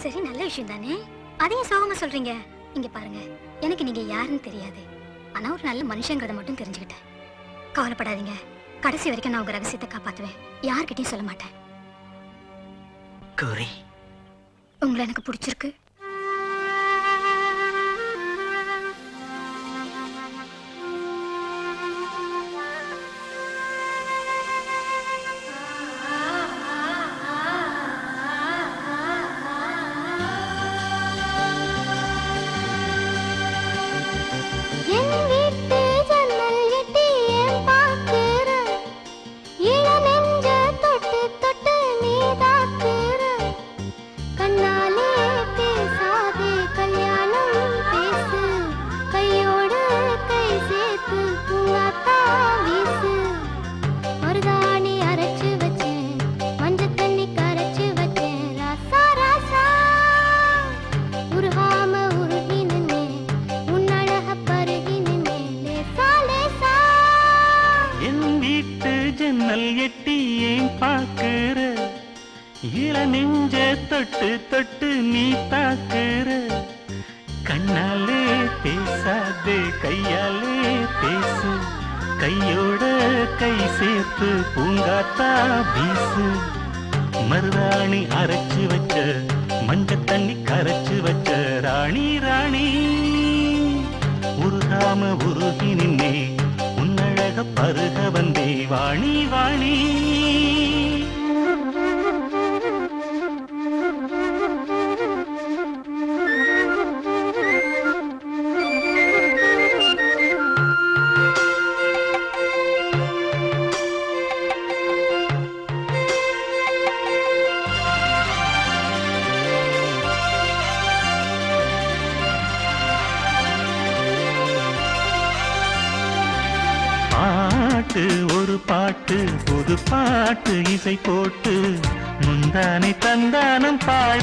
சரி நல்ல விஷயம் தானே அதையும் சோகமா சொல்றீங்க. இங்க பாருங்க எனக்கு நீங்க யாருன்னு தெரியாது. ஆனா ஒரு நல்ல மனுஷங்கிறத மட்டும் தெரிஞ்சுக்கிட்டேன். கவலைப்படாதீங்க. கடைசி வரைக்கும் நான் உங்க ரகசியத்தை காப்பாத்துவேன். யார்கிட்டயும் சொல்ல மாட்டேன். கௌரி. உங்களை எனக்கு பிடிச்சிருக்கு. வீட்டு எட்டி ஏன் பார்க்கிற? இள நெஞ்ச தொட்டு தொட்டு நீ தாக்குற. கண்ணாலே பேசாது கையாலே பேசு. கையோட கை சேர்த்து பூங்காத்தா வீசு. மருதாணி அரைச்சு வச்ச மஞ்ச தண்ணி கரைச்சு வச்ச ராணி ராணி. உருகாம உருகி நின்னே உன்னழக பருக வாணி வாணி. பாட்டு ஒரு பாட்டு புது பாட்டு இசை போட்டு முந்தானை தந்தானம் பாட.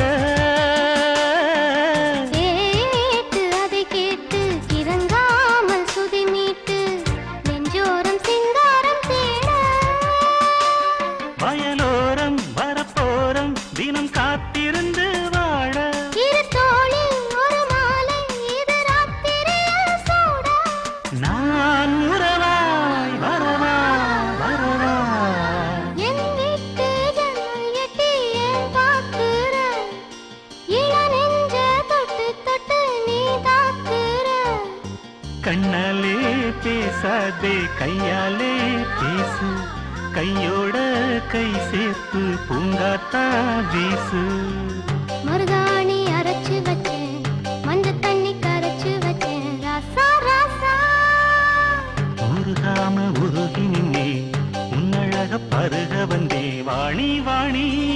பேசாதே கையாலே பேசு. கையோட கை சேர்த்து பூங்காத்தா வீசு. மருதாணி அரைச்சு வச்சேன், மஞ்சள் தண்ணி கரைச்சு வச்சேன். ராசா, ராசா. உருகாம உருகி நின்னே. உன்னழக பருக வந்தே. வாணி வாணி.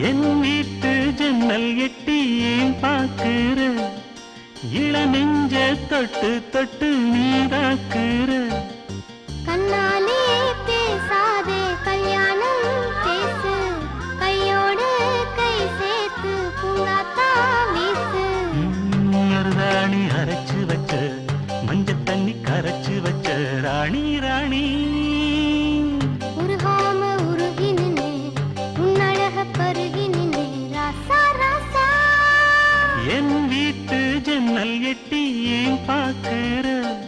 என் வீட்டு ஜன்னல் எட்டி ஏன் பார்க்கிற இள நெஞ்ச தொட்டு தொட்டு நீதாக்குற என்